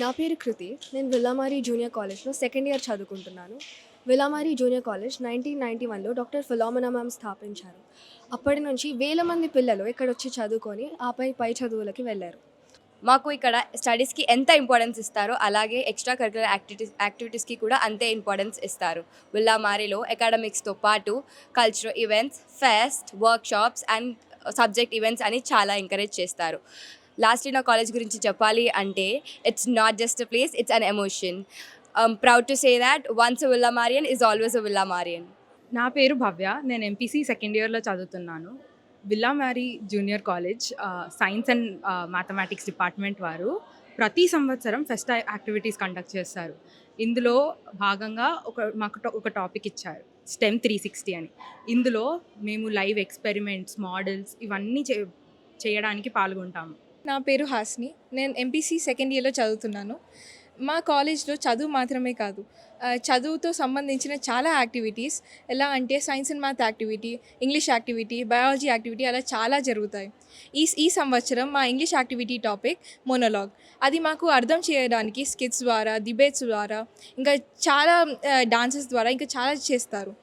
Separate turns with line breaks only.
నా పేరు కృతి. నేను విల్లామారి జూనియర్ కాలేజ్లో సెకండ్ ఇయర్ చదువుకుంటున్నాను. Villa Marie junior college nineteen ninety వన్లో డాక్టర్ ఫిలామినా మ్యామ్ స్థాపించారు. అప్పటి నుంచి వేల మంది పిల్లలు ఇక్కడ వచ్చి చదువుకొని ఆపై పై చదువులకి వెళ్ళారు.
మాకు ఇక్కడ స్టడీస్కి ఎంత ఇంపార్టెన్స్ ఇస్తారో అలాగే ఎక్స్ట్రా కరికులర్ యాక్టివిటీస్ యాక్టివిటీస్కి కూడా అంతే ఇంపార్టెన్స్ ఇస్తారు. విల్లామారిలో అకాడమిక్స్తో పాటు cultural events fest workshops and subject events అని చాలా ఎంకరేజ్ చేస్తారు. లాస్ట్ నా కాలేజ్ గురించి చెప్పాలి అంటే it's not just a place it's an emotion proud to say that once Villa Marian is always a Villa Marian
నా పేరు భవ్య. నేను ఎంపీసీ సెకండ్ ఇయర్లో చదువుతున్నాను. Villa Mary junior college science and mathematics department వారు ప్రతి సంవత్సరం ఫెస్ట్ యాక్టివిటీస్ కండక్ట్ చేస్తారు. ఇందులో భాగంగా ఒక మాకు ఒక టాపిక్ ఇచ్చారు. స్టెమ్ త్రీ సిక్స్టీ అని. ఇందులో మేము లైవ్ ఎక్స్పెరిమెంట్స్ మోడల్స్ ఇవన్నీ చే చేయడానికి పాల్గొంటాము.
నా పేరు హాస్ని. నేను ఎంపీసీ సెకండ్ ఇయర్లో చదువుతున్నాను. మా కాలేజ్లో చదువు మాత్రమే కాదు చదువుతో సంబంధించిన చాలా యాక్టివిటీస్ ఎలా అంటే science and math activity English activity biology activity అలా చాలా జరుగుతాయి. ఈ ఈ సంవత్సరం మా ఇంగ్లీష్ యాక్టివిటీ టాపిక్ మోనోలాగ్ అది మాకు అర్థం చేయడానికి స్కిట్స్ ద్వారా డిబేట్స్ ద్వారా ఇంకా చాలా డాన్సెస్ ద్వారా ఇంకా చాలా చేస్తారు.